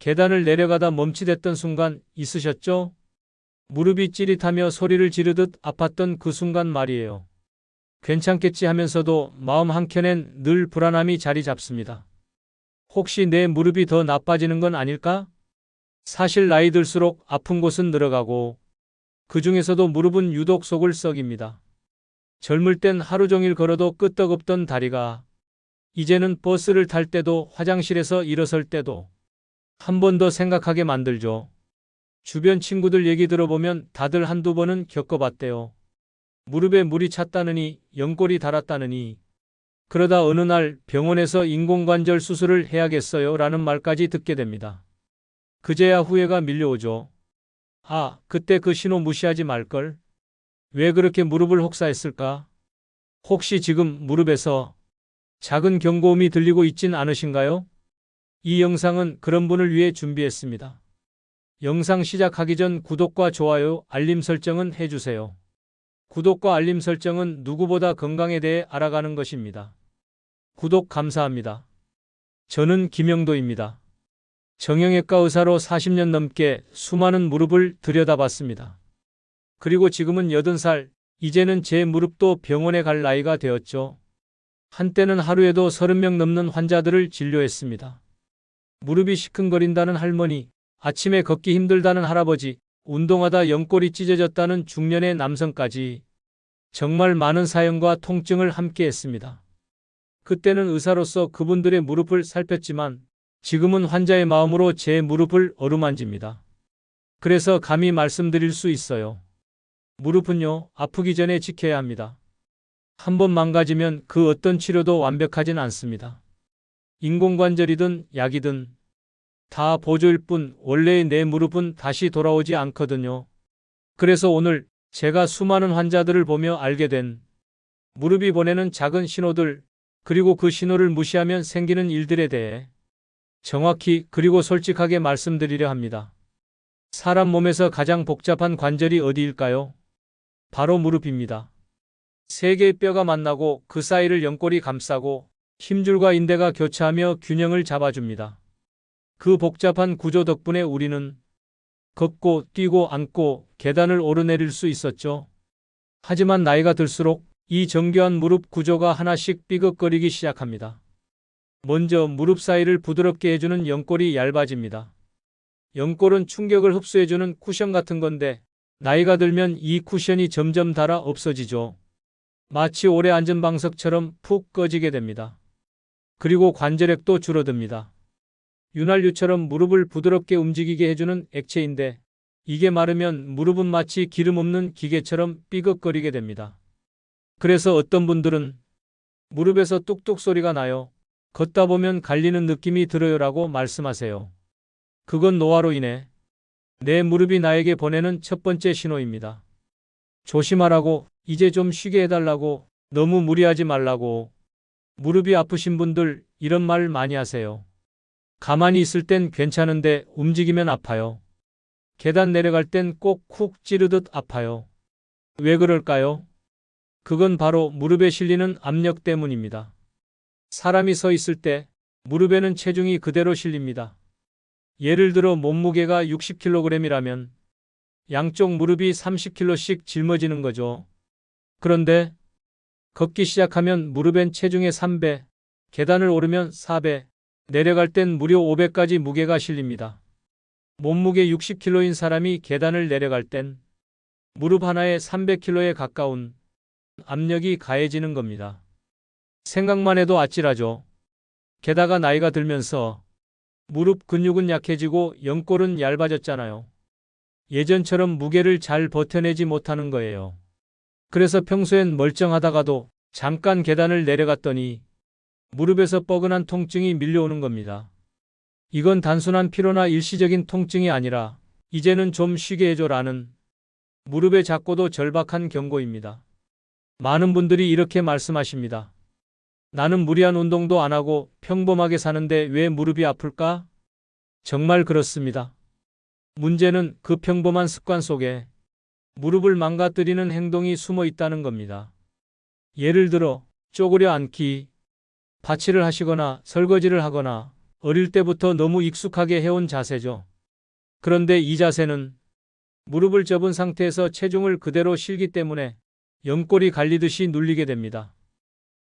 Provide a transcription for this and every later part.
계단을 내려가다 멈칫했던 순간 있으셨죠? 무릎이 찌릿하며 소리를 지르듯 아팠던 그 순간 말이에요. 괜찮겠지 하면서도 마음 한켠엔 늘 불안함이 자리 잡습니다. 혹시 내 무릎이 더 나빠지는 건 아닐까? 사실 나이 들수록 아픈 곳은 늘어가고 그 중에서도 무릎은 유독 속을 썩입니다. 젊을 땐 하루 종일 걸어도 끄떡없던 다리가 이제는 버스를 탈 때도 화장실에서 일어설 때도 한 번 더 생각하게 만들죠. 주변 친구들 얘기 들어보면 다들 한두 번은 겪어봤대요. 무릎에 물이 찼다느니 연골이 닳았다느니 그러다 어느 날 병원에서 인공관절 수술을 해야겠어요 라는 말까지 듣게 됩니다. 그제야 후회가 밀려오죠. 아, 그때 그 신호 무시하지 말걸. 왜 그렇게 무릎을 혹사했을까? 혹시 지금 무릎에서 작은 경고음이 들리고 있진 않으신가요? 이 영상은 그런 분을 위해 준비했습니다. 영상 시작하기 전 구독과 좋아요, 알림 설정은 해주세요. 구독과 알림 설정은 누구보다 건강에 대해 알아가는 것입니다. 구독 감사합니다. 저는 김영도입니다. 정형외과 의사로 40년 넘게 수많은 무릎을 들여다봤습니다. 그리고 지금은 80살, 이제는 제 무릎도 병원에 갈 나이가 되었죠. 한때는 하루에도 30명 넘는 환자들을 진료했습니다. 무릎이 시큰거린다는 할머니, 아침에 걷기 힘들다는 할아버지, 운동하다 연골이 찢어졌다는 중년의 남성까지 정말 많은 사연과 통증을 함께 했습니다. 그때는 의사로서 그분들의 무릎을 살폈지만 지금은 환자의 마음으로 제 무릎을 어루만집니다. 그래서 감히 말씀드릴 수 있어요. 무릎은요, 아프기 전에 지켜야 합니다. 한 번 망가지면 그 어떤 치료도 완벽하진 않습니다. 인공관절이든 약이든 다 보조일 뿐 원래의 내 무릎은 다시 돌아오지 않거든요. 그래서 오늘 제가 수많은 환자들을 보며 알게 된 무릎이 보내는 작은 신호들 그리고 그 신호를 무시하면 생기는 일들에 대해 정확히 그리고 솔직하게 말씀드리려 합니다. 사람 몸에서 가장 복잡한 관절이 어디일까요? 바로 무릎입니다. 세 개의 뼈가 만나고 그 사이를 연골이 감싸고 힘줄과 인대가 교차하며 균형을 잡아줍니다. 그 복잡한 구조 덕분에 우리는 걷고 뛰고 앉고 계단을 오르내릴 수 있었죠. 하지만 나이가 들수록 이 정교한 무릎 구조가 하나씩 삐걱거리기 시작합니다. 먼저 무릎 사이를 부드럽게 해주는 연골이 얇아집니다. 연골은 충격을 흡수해주는 쿠션 같은 건데 나이가 들면 이 쿠션이 점점 닳아 없어지죠. 마치 오래 앉은 방석처럼 푹 꺼지게 됩니다. 그리고 관절액도 줄어듭니다. 윤활유처럼 무릎을 부드럽게 움직이게 해주는 액체인데 이게 마르면 무릎은 마치 기름 없는 기계처럼 삐걱거리게 됩니다. 그래서 어떤 분들은 무릎에서 뚝뚝 소리가 나요. 걷다 보면 갈리는 느낌이 들어요 라고 말씀하세요. 그건 노화로 인해 내 무릎이 나에게 보내는 첫 번째 신호입니다. 조심하라고, 이제 좀 쉬게 해달라고, 너무 무리하지 말라고. 무릎이 아프신 분들 이런 말 많이 하세요. 가만히 있을 땐 괜찮은데 움직이면 아파요. 계단 내려갈 땐 꼭 쿡 찌르듯 아파요. 왜 그럴까요? 그건 바로 무릎에 실리는 압력 때문입니다. 사람이 서 있을 때 무릎에는 체중이 그대로 실립니다. 예를 들어 몸무게가 60kg이라면 양쪽 무릎이 30kg씩 짊어지는 거죠. 그런데 걷기 시작하면 무릎엔 체중의 3배, 계단을 오르면 4배, 내려갈 땐 무려 5배까지 무게가 실립니다. 몸무게 60kg인 사람이 계단을 내려갈 땐 무릎 하나에 300kg에 가까운 압력이 가해지는 겁니다. 생각만 해도 아찔하죠. 게다가 나이가 들면서 무릎 근육은 약해지고 연골은 얇아졌잖아요. 예전처럼 무게를 잘 버텨내지 못하는 거예요. 그래서 평소엔 멀쩡하다가도 잠깐 계단을 내려갔더니 무릎에서 뻐근한 통증이 밀려오는 겁니다. 이건 단순한 피로나 일시적인 통증이 아니라 이제는 좀 쉬게 해줘라는 무릎의 작고도 절박한 경고입니다. 많은 분들이 이렇게 말씀하십니다. 나는 무리한 운동도 안 하고 평범하게 사는데 왜 무릎이 아플까? 정말 그렇습니다. 문제는 그 평범한 습관 속에 무릎을 망가뜨리는 행동이 숨어 있다는 겁니다. 예를 들어 쪼그려 앉기, 받치를 하시거나 설거지를 하거나 어릴 때부터 너무 익숙하게 해온 자세죠. 그런데 이 자세는 무릎을 접은 상태에서 체중을 그대로 실기 때문에 연골이 갈리듯이 눌리게 됩니다.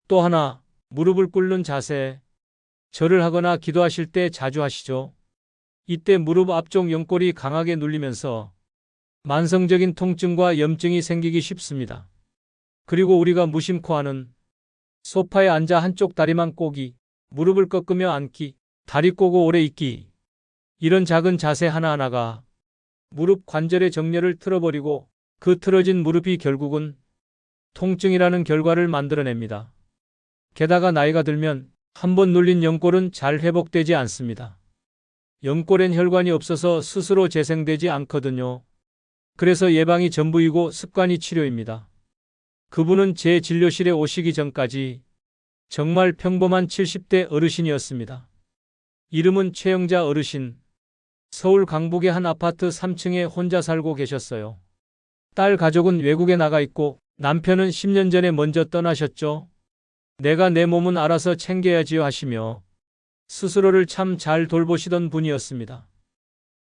또 하나, 무릎을 꿇는 자세. 절을 하거나 기도하실 때 자주 하시죠. 이때 무릎 앞쪽 연골이 강하게 눌리면서 만성적인 통증과 염증이 생기기 쉽습니다. 그리고 우리가 무심코 하는 소파에 앉아 한쪽 다리만 꼬기, 무릎을 꺾으며 앉기, 다리 꼬고 오래 있기. 이런 작은 자세 하나하나가 무릎 관절의 정렬을 틀어버리고 그 틀어진 무릎이 결국은 통증이라는 결과를 만들어냅니다. 게다가 나이가 들면 한 번 눌린 연골은 잘 회복되지 않습니다. 연골엔 혈관이 없어서 스스로 재생되지 않거든요. 그래서 예방이 전부이고 습관이 치료입니다. 그분은 제 진료실에 오시기 전까지 정말 평범한 70대 어르신이었습니다. 이름은 최영자 어르신. 서울 강북의 한 아파트 3층에 혼자 살고 계셨어요. 딸 가족은 외국에 나가 있고 남편은 10년 전에 먼저 떠나셨죠. 내가 내 몸은 알아서 챙겨야지요 하시며 스스로를 참 잘 돌보시던 분이었습니다.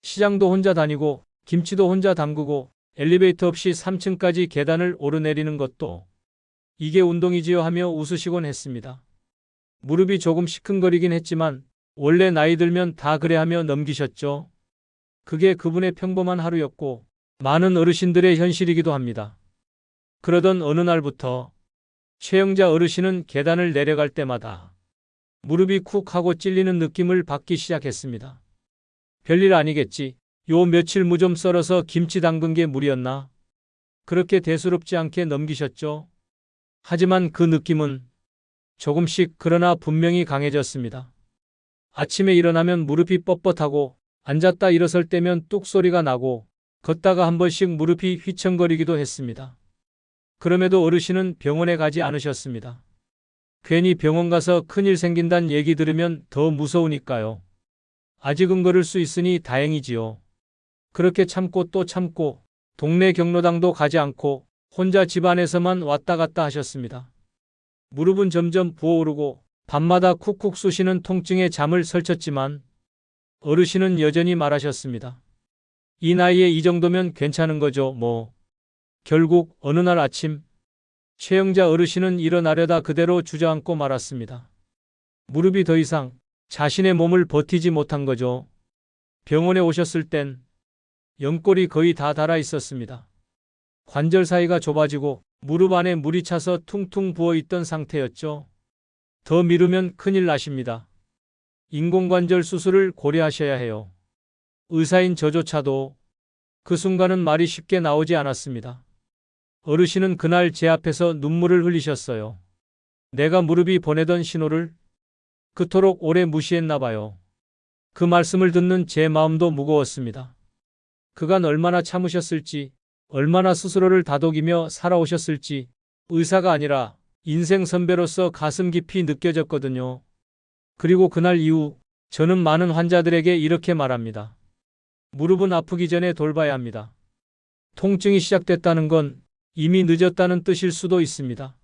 시장도 혼자 다니고 김치도 혼자 담그고 엘리베이터 없이 3층까지 계단을 오르내리는 것도 이게 운동이지요 하며 웃으시곤 했습니다. 무릎이 조금 시큰거리긴 했지만 원래 나이 들면 다 그래 하며 넘기셨죠. 그게 그분의 평범한 하루였고 많은 어르신들의 현실이기도 합니다. 그러던 어느 날부터 최영자 어르신은 계단을 내려갈 때마다 무릎이 쿡 하고 찔리는 느낌을 받기 시작했습니다. 별일 아니겠지. 요 며칠 무 좀 썰어서 김치 담근 게 무리였나? 그렇게 대수롭지 않게 넘기셨죠? 하지만 그 느낌은 조금씩 그러나 분명히 강해졌습니다. 아침에 일어나면 무릎이 뻣뻣하고 앉았다 일어설 때면 뚝 소리가 나고 걷다가 한 번씩 무릎이 휘청거리기도 했습니다. 그럼에도 어르신은 병원에 가지 않으셨습니다. 괜히 병원 가서 큰일 생긴단 얘기 들으면 더 무서우니까요. 아직은 걸을 수 있으니 다행이지요. 그렇게 참고 또 참고 동네 경로당도 가지 않고 혼자 집안에서만 왔다 갔다 하셨습니다. 무릎은 점점 부어오르고 밤마다 쿡쿡 쑤시는 통증에 잠을 설쳤지만 어르신은 여전히 말하셨습니다. 이 나이에 이 정도면 괜찮은 거죠, 뭐. 결국 어느 날 아침 최영자 어르신은 일어나려다 그대로 주저앉고 말았습니다. 무릎이 더 이상 자신의 몸을 버티지 못한 거죠. 병원에 오셨을 땐 연골이 거의 다 닳아 있었습니다. 관절 사이가 좁아지고 무릎 안에 물이 차서 퉁퉁 부어 있던 상태였죠. 더 미루면 큰일 나십니다. 인공관절 수술을 고려하셔야 해요. 의사인 저조차도 그 순간은 말이 쉽게 나오지 않았습니다. 어르신은 그날 제 앞에서 눈물을 흘리셨어요. 내가 무릎이 보내던 신호를 그토록 오래 무시했나 봐요. 그 말씀을 듣는 제 마음도 무거웠습니다. 그간 얼마나 참으셨을지, 얼마나 스스로를 다독이며 살아오셨을지 의사가 아니라 인생 선배로서 가슴 깊이 느껴졌거든요. 그리고 그날 이후 저는 많은 환자들에게 이렇게 말합니다. 무릎은 아프기 전에 돌봐야 합니다. 통증이 시작됐다는 건 이미 늦었다는 뜻일 수도 있습니다.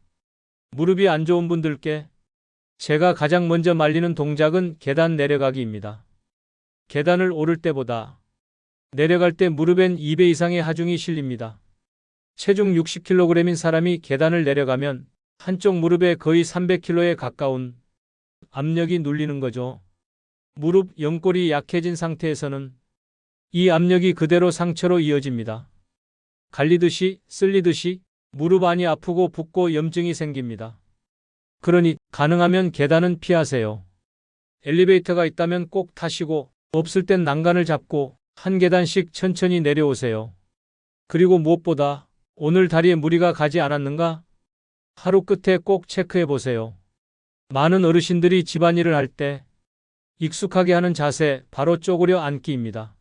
무릎이 안 좋은 분들께 제가 가장 먼저 말리는 동작은 계단 내려가기입니다. 계단을 오를 때보다 내려갈 때 무릎엔 2배 이상의 하중이 실립니다. 체중 60kg인 사람이 계단을 내려가면 한쪽 무릎에 거의 300kg에 가까운 압력이 눌리는 거죠. 무릎 연골이 약해진 상태에서는 이 압력이 그대로 상처로 이어집니다. 갈리듯이 쓸리듯이 무릎 안이 아프고 붓고 염증이 생깁니다. 그러니 가능하면 계단은 피하세요. 엘리베이터가 있다면 꼭 타시고 없을 땐 난간을 잡고 한 계단씩 천천히 내려오세요. 그리고 무엇보다 오늘 다리에 무리가 가지 않았는가? 하루 끝에 꼭 체크해 보세요. 많은 어르신들이 집안일을 할 때 익숙하게 하는 자세 바로 쪼그려 앉기입니다.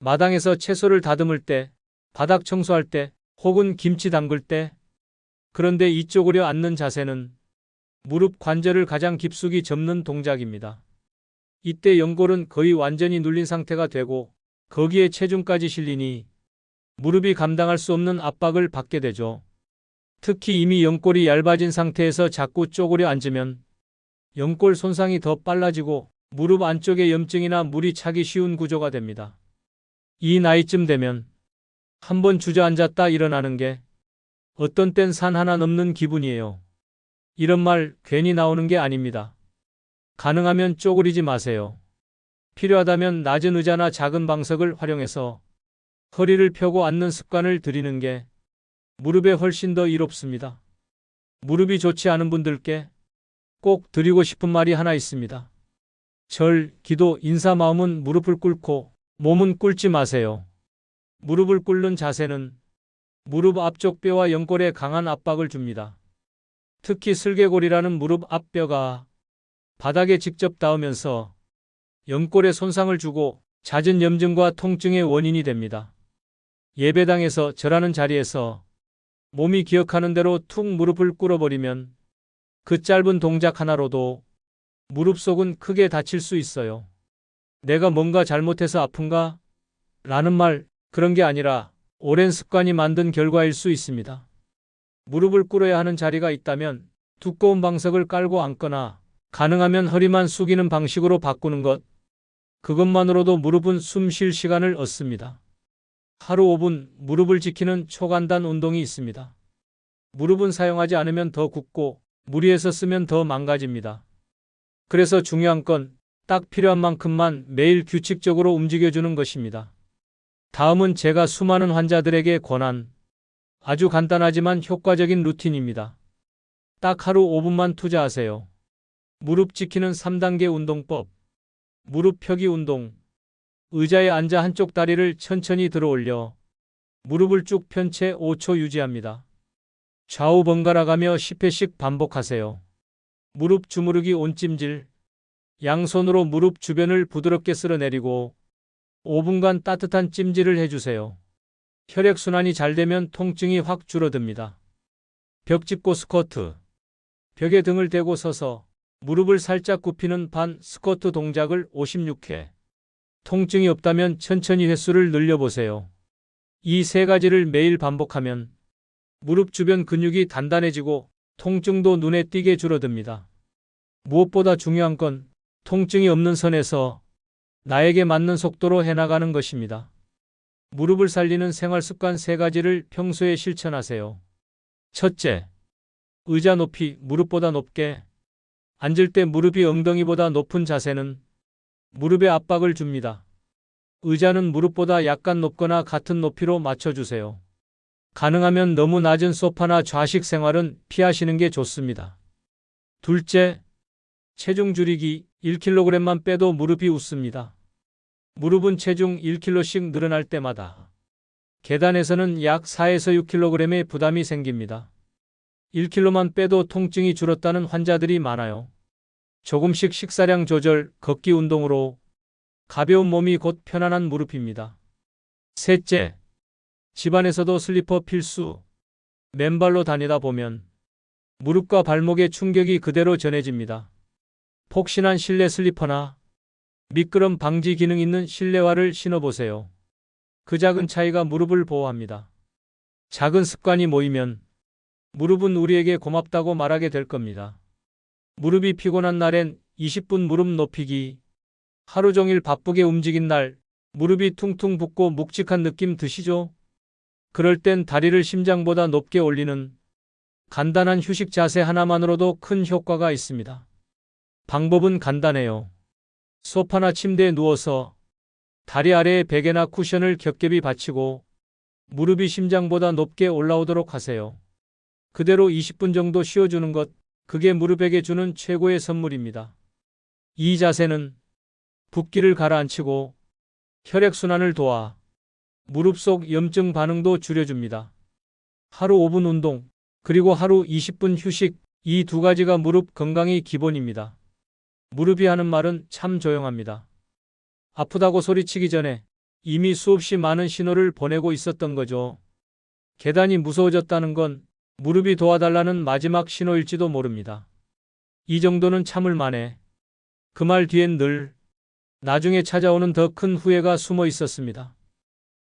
마당에서 채소를 다듬을 때, 바닥 청소할 때, 혹은 김치 담글 때 그런데 이 쪼그려 앉는 자세는 무릎 관절을 가장 깊숙이 접는 동작입니다. 이때 연골은 거의 완전히 눌린 상태가 되고 거기에 체중까지 실리니 무릎이 감당할 수 없는 압박을 받게 되죠. 특히 이미 연골이 얇아진 상태에서 자꾸 쪼그려 앉으면 연골 손상이 더 빨라지고 무릎 안쪽에 염증이나 물이 차기 쉬운 구조가 됩니다. 이 나이쯤 되면 한번 주저앉았다 일어나는 게 어떤 땐 산 하나 넘는 기분이에요. 이런 말 괜히 나오는 게 아닙니다. 가능하면 쪼그리지 마세요. 필요하다면 낮은 의자나 작은 방석을 활용해서 허리를 펴고 앉는 습관을 들이는 게 무릎에 훨씬 더 이롭습니다. 무릎이 좋지 않은 분들께 꼭 드리고 싶은 말이 하나 있습니다. 절, 기도, 인사 마음은 무릎을 꿇고 몸은 꿇지 마세요. 무릎을 꿇는 자세는 무릎 앞쪽 뼈와 연골에 강한 압박을 줍니다. 특히 슬개골이라는 무릎 앞뼈가 바닥에 직접 닿으면서 연골에 손상을 주고 잦은 염증과 통증의 원인이 됩니다. 예배당에서 절하는 자리에서 몸이 기억하는 대로 툭 무릎을 꿇어버리면 그 짧은 동작 하나로도 무릎 속은 크게 다칠 수 있어요. 내가 뭔가 잘못해서 아픈가? 라는 말, 그런 게 아니라 오랜 습관이 만든 결과일 수 있습니다. 무릎을 꿇어야 하는 자리가 있다면 두꺼운 방석을 깔고 앉거나 가능하면 허리만 숙이는 방식으로 바꾸는 것. 그것만으로도 무릎은 숨 쉴 시간을 얻습니다. 하루 5분 무릎을 지키는 초간단 운동이 있습니다. 무릎은 사용하지 않으면 더 굽고 무리해서 쓰면 더 망가집니다. 그래서 중요한 건 딱 필요한 만큼만 매일 규칙적으로 움직여주는 것입니다. 다음은 제가 수많은 환자들에게 권한 아주 간단하지만 효과적인 루틴입니다. 딱 하루 5분만 투자하세요. 무릎 지키는 3단계 운동법. 무릎 펴기 운동. 의자에 앉아 한쪽 다리를 천천히 들어 올려 무릎을 쭉 편 채 5초 유지합니다. 좌우 번갈아 가며 10회씩 반복하세요. 무릎 주무르기 온찜질. 양손으로 무릎 주변을 부드럽게 쓸어내리고 5분간 따뜻한 찜질을 해주세요. 혈액순환이 잘 되면 통증이 확 줄어듭니다. 벽 짚고 스쿼트. 벽에 등을 대고 서서 무릎을 살짝 굽히는 반 스쿼트 동작을 56회. 통증이 없다면 천천히 횟수를 늘려보세요. 이 세 가지를 매일 반복하면 무릎 주변 근육이 단단해지고 통증도 눈에 띄게 줄어듭니다. 무엇보다 중요한 건 통증이 없는 선에서 나에게 맞는 속도로 해나가는 것입니다. 무릎을 살리는 생활 습관 세 가지를 평소에 실천하세요. 첫째, 의자 높이 무릎보다 높게 앉을 때 무릎이 엉덩이보다 높은 자세는 무릎에 압박을 줍니다. 의자는 무릎보다 약간 높거나 같은 높이로 맞춰주세요. 가능하면 너무 낮은 소파나 좌식 생활은 피하시는 게 좋습니다. 둘째, 체중 줄이기 1kg만 빼도 무릎이 웃습니다. 무릎은 체중 1kg씩 늘어날 때마다 계단에서는 약 4에서 6kg의 부담이 생깁니다. 1kg만 빼도 통증이 줄었다는 환자들이 많아요. 조금씩 식사량 조절, 걷기 운동으로 가벼운 몸이 곧 편안한 무릎입니다. 셋째, 집안에서도 슬리퍼 필수. 맨발로 다니다 보면 무릎과 발목의 충격이 그대로 전해집니다. 폭신한 실내 슬리퍼나 미끄럼 방지 기능 있는 실내화를 신어보세요. 그 작은 차이가 무릎을 보호합니다. 작은 습관이 모이면 무릎은 우리에게 고맙다고 말하게 될 겁니다. 무릎이 피곤한 날엔 20분 무릎 높이기. 하루 종일 바쁘게 움직인 날 무릎이 퉁퉁 붓고 묵직한 느낌 드시죠? 그럴 땐 다리를 심장보다 높게 올리는 간단한 휴식 자세 하나만으로도 큰 효과가 있습니다. 방법은 간단해요. 소파나 침대에 누워서 다리 아래에 베개나 쿠션을 겹겹이 받치고 무릎이 심장보다 높게 올라오도록 하세요. 그대로 20분 정도 쉬어주는 것, 그게 무릎에게 주는 최고의 선물입니다. 이 자세는 붓기를 가라앉히고 혈액순환을 도와 무릎 속 염증 반응도 줄여줍니다. 하루 5분 운동, 그리고 하루 20분 휴식, 이 두 가지가 무릎 건강의 기본입니다. 무릎이 하는 말은 참 조용합니다. 아프다고 소리치기 전에 이미 수없이 많은 신호를 보내고 있었던 거죠. 계단이 무서워졌다는 건 무릎이 도와달라는 마지막 신호일지도 모릅니다. 이 정도는 참을 만해. 그 말 뒤엔 늘 나중에 찾아오는 더 큰 후회가 숨어 있었습니다.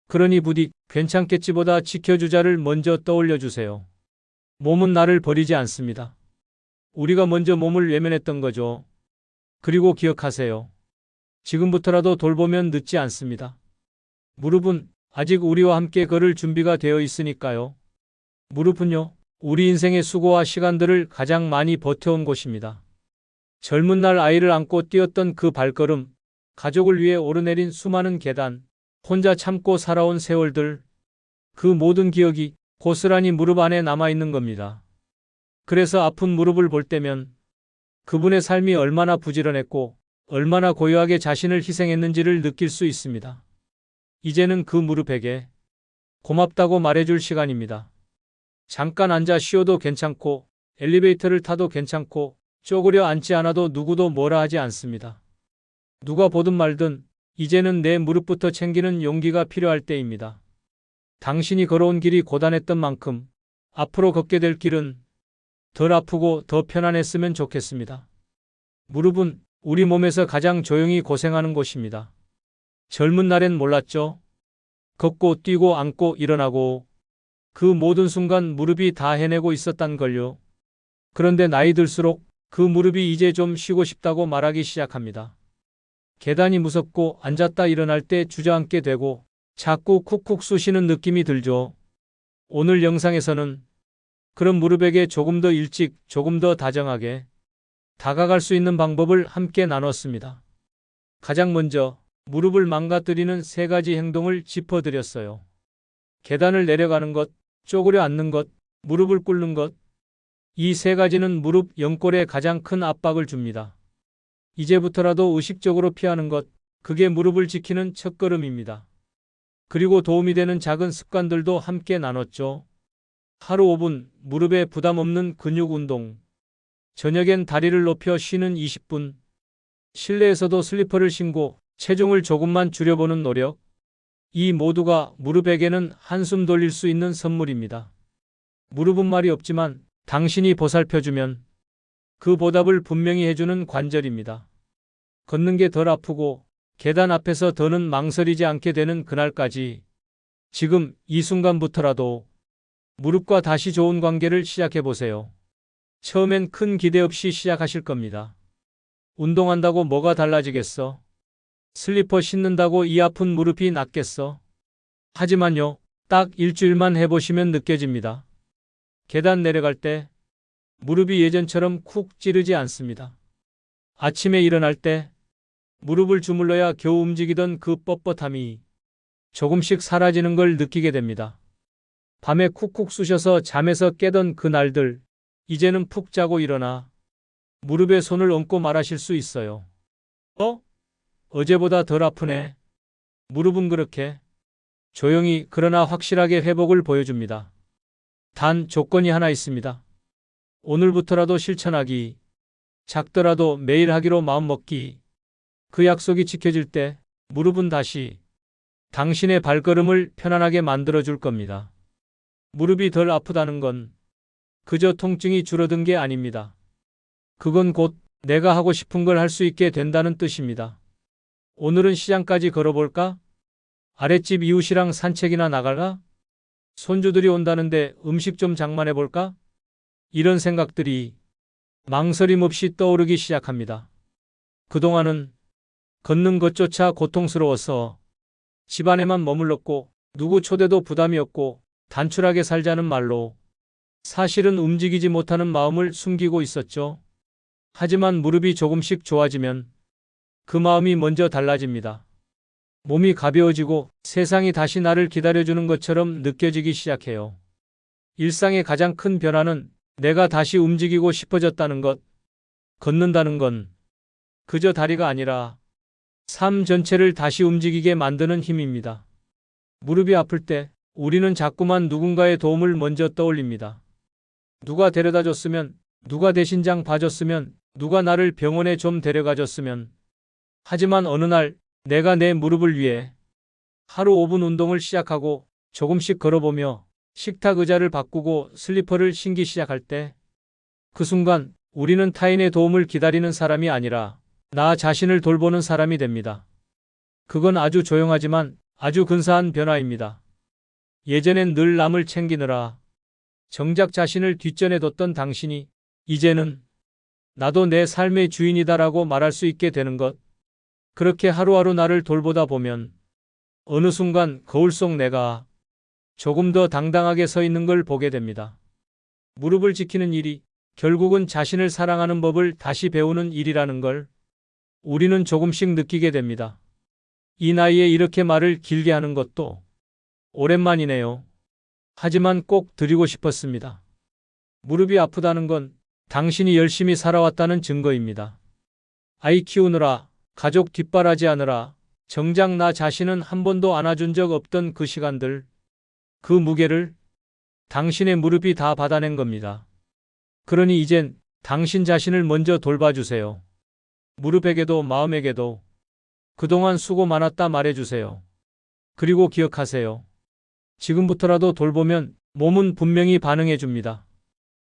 그러니 부디 괜찮겠지보다 지켜주자를 먼저 떠올려 주세요. 몸은 나를 버리지 않습니다. 우리가 먼저 몸을 외면했던 거죠. 그리고 기억하세요. 지금부터라도 돌보면 늦지 않습니다. 무릎은 아직 우리와 함께 걸을 준비가 되어 있으니까요. 무릎은요, 우리 인생의 수고와 시간들을 가장 많이 버텨온 곳입니다. 젊은 날 아이를 안고 뛰었던 그 발걸음, 가족을 위해 오르내린 수많은 계단, 혼자 참고 살아온 세월들, 그 모든 기억이 고스란히 무릎 안에 남아있는 겁니다. 그래서 아픈 무릎을 볼 때면 그분의 삶이 얼마나 부지런했고 얼마나 고요하게 자신을 희생했는지를 느낄 수 있습니다. 이제는 그 무릎에게 고맙다고 말해줄 시간입니다. 잠깐 앉아 쉬어도 괜찮고 엘리베이터를 타도 괜찮고 쪼그려 앉지 않아도 누구도 뭐라 하지 않습니다. 누가 보든 말든 이제는 내 무릎부터 챙기는 용기가 필요할 때입니다. 당신이 걸어온 길이 고단했던 만큼 앞으로 걷게 될 길은 덜 아프고 더 편안했으면 좋겠습니다. 무릎은 우리 몸에서 가장 조용히 고생하는 곳입니다. 젊은 날엔 몰랐죠. 걷고 뛰고 앉고 일어나고 그 모든 순간 무릎이 다 해내고 있었단 걸요. 그런데 나이 들수록 그 무릎이 이제 좀 쉬고 싶다고 말하기 시작합니다. 계단이 무섭고 앉았다 일어날 때 주저앉게 되고 자꾸 쿡쿡 쑤시는 느낌이 들죠. 오늘 영상에서는 그런 무릎에게 조금 더 일찍, 조금 더 다정하게 다가갈 수 있는 방법을 함께 나눴습니다. 가장 먼저 무릎을 망가뜨리는 세 가지 행동을 짚어드렸어요. 계단을 내려가는 것, 쪼그려 앉는 것, 무릎을 꿇는 것. 이 세 가지는 무릎 연골에 가장 큰 압박을 줍니다. 이제부터라도 의식적으로 피하는 것, 그게 무릎을 지키는 첫걸음입니다. 그리고 도움이 되는 작은 습관들도 함께 나눴죠. 하루 5분 무릎에 부담 없는 근육 운동. 저녁엔 다리를 높여 쉬는 20분. 실내에서도 슬리퍼를 신고 체중을 조금만 줄여보는 노력. 이 모두가 무릎에게는 한숨 돌릴 수 있는 선물입니다. 무릎은 말이 없지만 당신이 보살펴주면 그 보답을 분명히 해주는 관절입니다. 걷는 게 덜 아프고 계단 앞에서 더는 망설이지 않게 되는 그날까지 지금 이 순간부터라도 무릎과 다시 좋은 관계를 시작해 보세요. 처음엔 큰 기대 없이 시작하실 겁니다. 운동한다고 뭐가 달라지겠어? 슬리퍼 신는다고 이 아픈 무릎이 낫겠어? 하지만요, 딱 일주일만 해보시면 느껴집니다. 계단 내려갈 때 무릎이 예전처럼 쿡 찌르지 않습니다. 아침에 일어날 때 무릎을 주물러야 겨우 움직이던 그 뻣뻣함이 조금씩 사라지는 걸 느끼게 됩니다. 밤에 쿡쿡 쑤셔서 잠에서 깨던 그 날들, 이제는 푹 자고 일어나 무릎에 손을 얹고 말하실 수 있어요. 어? 어제보다 덜 아프네. 무릎은 그렇게 조용히 그러나 확실하게 회복을 보여줍니다. 단 조건이 하나 있습니다. 오늘부터라도 실천하기, 작더라도 매일 하기로 마음먹기. 그 약속이 지켜질 때 무릎은 다시 당신의 발걸음을 편안하게 만들어줄 겁니다. 무릎이 덜 아프다는 건 그저 통증이 줄어든 게 아닙니다. 그건 곧 내가 하고 싶은 걸 할 수 있게 된다는 뜻입니다. 오늘은 시장까지 걸어볼까? 아랫집 이웃이랑 산책이나 나갈까? 손주들이 온다는데 음식 좀 장만해볼까? 이런 생각들이 망설임 없이 떠오르기 시작합니다. 그동안은 걷는 것조차 고통스러워서 집안에만 머물렀고 누구 초대도 부담이었고 단출하게 살자는 말로 사실은 움직이지 못하는 마음을 숨기고 있었죠. 하지만 무릎이 조금씩 좋아지면 그 마음이 먼저 달라집니다. 몸이 가벼워지고 세상이 다시 나를 기다려주는 것처럼 느껴지기 시작해요. 일상의 가장 큰 변화는 내가 다시 움직이고 싶어졌다는 것, 걷는다는 건 그저 다리가 아니라 삶 전체를 다시 움직이게 만드는 힘입니다. 무릎이 아플 때 우리는 자꾸만 누군가의 도움을 먼저 떠올립니다. 누가 데려다 줬으면, 누가 대신장 봐줬으면, 누가 나를 병원에 좀 데려가 줬으면. 하지만 어느 날 내가 내 무릎을 위해 하루 5분 운동을 시작하고 조금씩 걸어보며 식탁 의자를 바꾸고 슬리퍼를 신기 시작할 때 그 순간 우리는 타인의 도움을 기다리는 사람이 아니라 나 자신을 돌보는 사람이 됩니다. 그건 아주 조용하지만 아주 근사한 변화입니다. 예전엔 늘 남을 챙기느라 정작 자신을 뒷전에 뒀던 당신이 이제는 나도 내 삶의 주인이다라고 말할 수 있게 되는 것. 그렇게 하루하루 나를 돌보다 보면 어느 순간 거울 속 내가 조금 더 당당하게 서 있는 걸 보게 됩니다. 무릎을 지키는 일이 결국은 자신을 사랑하는 법을 다시 배우는 일이라는 걸 우리는 조금씩 느끼게 됩니다. 이 나이에 이렇게 말을 길게 하는 것도 오랜만이네요. 하지만 꼭 드리고 싶었습니다. 무릎이 아프다는 건 당신이 열심히 살아왔다는 증거입니다. 아이 키우느라, 가족 뒷바라지 하느라, 정작 나 자신은 한 번도 안아준 적 없던 그 시간들, 그 무게를 당신의 무릎이 다 받아낸 겁니다. 그러니 이젠 당신 자신을 먼저 돌봐주세요. 무릎에게도 마음에게도 그동안 수고 많았다 말해주세요. 그리고 기억하세요. 지금부터라도 돌보면 몸은 분명히 반응해줍니다.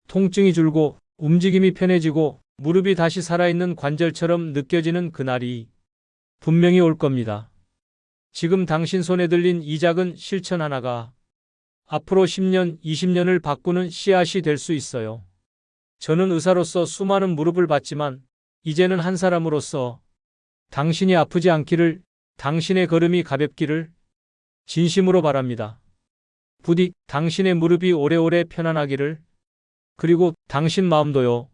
통증이 줄고 움직임이 편해지고 무릎이 다시 살아있는 관절처럼 느껴지는 그날이 분명히 올 겁니다. 지금 당신 손에 들린 이 작은 실천 하나가 앞으로 10년, 20년을 바꾸는 씨앗이 될 수 있어요. 저는 의사로서 수많은 무릎을 봤지만 이제는 한 사람으로서 당신이 아프지 않기를, 당신의 걸음이 가볍기를 진심으로 바랍니다. 부디 당신의 무릎이 오래오래 편안하기를, 그리고 당신 마음도요.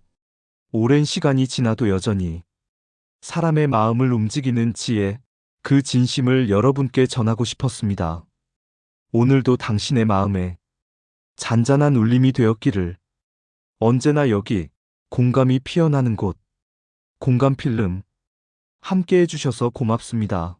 오랜 시간이 지나도 여전히 사람의 마음을 움직이는 지혜, 그 진심을 여러분께 전하고 싶었습니다. 오늘도 당신의 마음에 잔잔한 울림이 되었기를 언제나 여기 공감이 피어나는 곳 공감 필름 함께 해주셔서 고맙습니다.